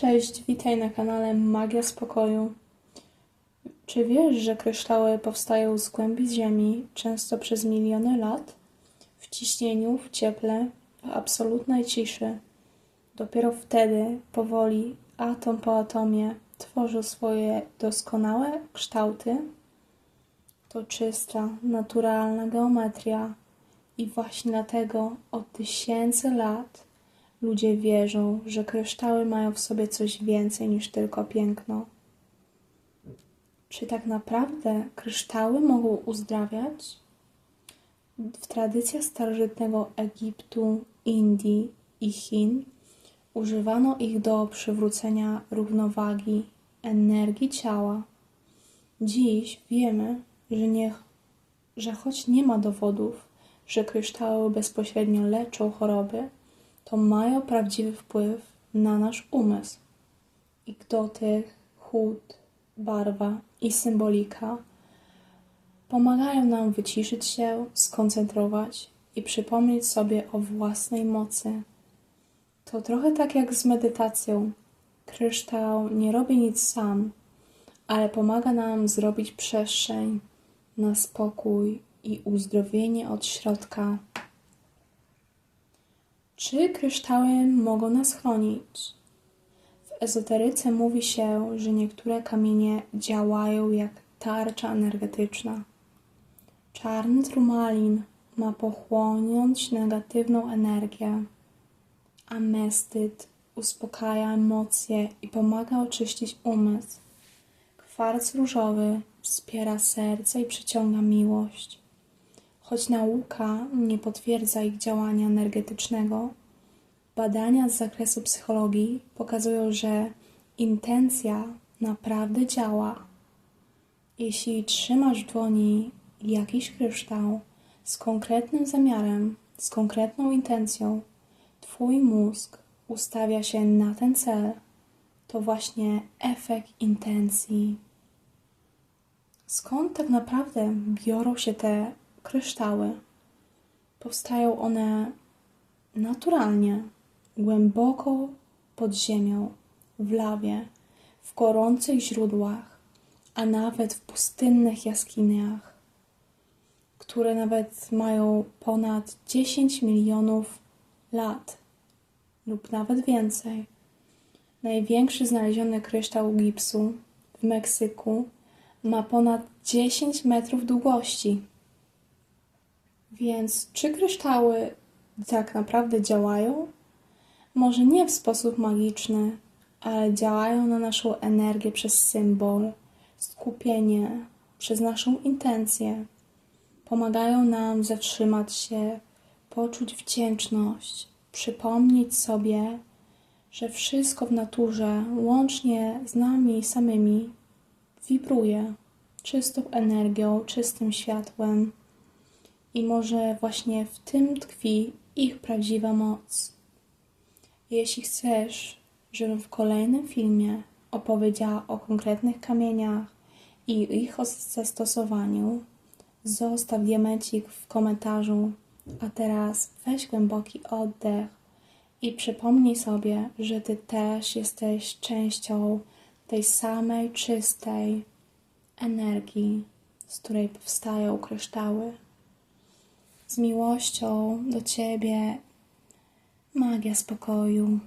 Cześć, witaj na kanale Magia Spokoju. Czy wiesz, że kryształy powstają z głębi ziemi, często przez miliony lat? W ciśnieniu, w cieple, w absolutnej ciszy. Dopiero wtedy, powoli, atom po atomie, tworzą swoje doskonałe kształty. To czysta, naturalna geometria. I właśnie dlatego od tysięcy lat ludzie wierzą, że kryształy mają w sobie coś więcej niż tylko piękno. Czy tak naprawdę kryształy mogą uzdrawiać? W tradycjach starożytnego Egiptu, Indii i Chin używano ich do przywrócenia równowagi energii ciała. Dziś wiemy, że, nie, że choć nie ma dowodów, że kryształy bezpośrednio leczą choroby, to mają prawdziwy wpływ na nasz umysł. Ich dotyk, chód, barwa i symbolika pomagają nam wyciszyć się, skoncentrować i przypomnieć sobie o własnej mocy. To trochę tak jak z medytacją. Kryształ nie robi nic sam, ale pomaga nam zrobić przestrzeń na spokój i uzdrowienie od środka. Czy kryształy mogą nas chronić? W ezoteryce mówi się, że niektóre kamienie działają jak tarcza energetyczna. Czarny turmalin ma pochłonąć negatywną energię. Amestyt uspokaja emocje i pomaga oczyścić umysł. Kwarc różowy wspiera serce i przyciąga miłość. Choć nauka nie potwierdza ich działania energetycznego, badania z zakresu psychologii pokazują, że intencja naprawdę działa. Jeśli trzymasz w dłoni jakiś kryształ z konkretnym zamiarem, z konkretną intencją, Twój mózg ustawia się na ten cel. To właśnie efekt intencji. Skąd tak naprawdę biorą się te kryształy? Powstają one naturalnie, głęboko pod ziemią, w lawie, w gorących źródłach, a nawet w pustynnych jaskiniach, które nawet mają ponad 10 milionów lat lub nawet więcej. Największy znaleziony kryształ gipsu w Meksyku ma ponad 10 metrów długości. Więc czy kryształy tak naprawdę działają? Może nie w sposób magiczny, ale działają na naszą energię przez symbol, skupienie, przez naszą intencję. Pomagają nam zatrzymać się, poczuć wdzięczność, przypomnieć sobie, że wszystko w naturze, łącznie z nami samymi, wibruje czystą energią, czystym światłem. I może właśnie w tym tkwi ich prawdziwa moc. Jeśli chcesz, żebym w kolejnym filmie opowiedziała o konkretnych kamieniach i ich zastosowaniu, zostaw diamencik w komentarzu. A teraz weź głęboki oddech i przypomnij sobie, że Ty też jesteś częścią tej samej czystej energii, z której powstają kryształy. Z miłością do Ciebie, magia spokoju.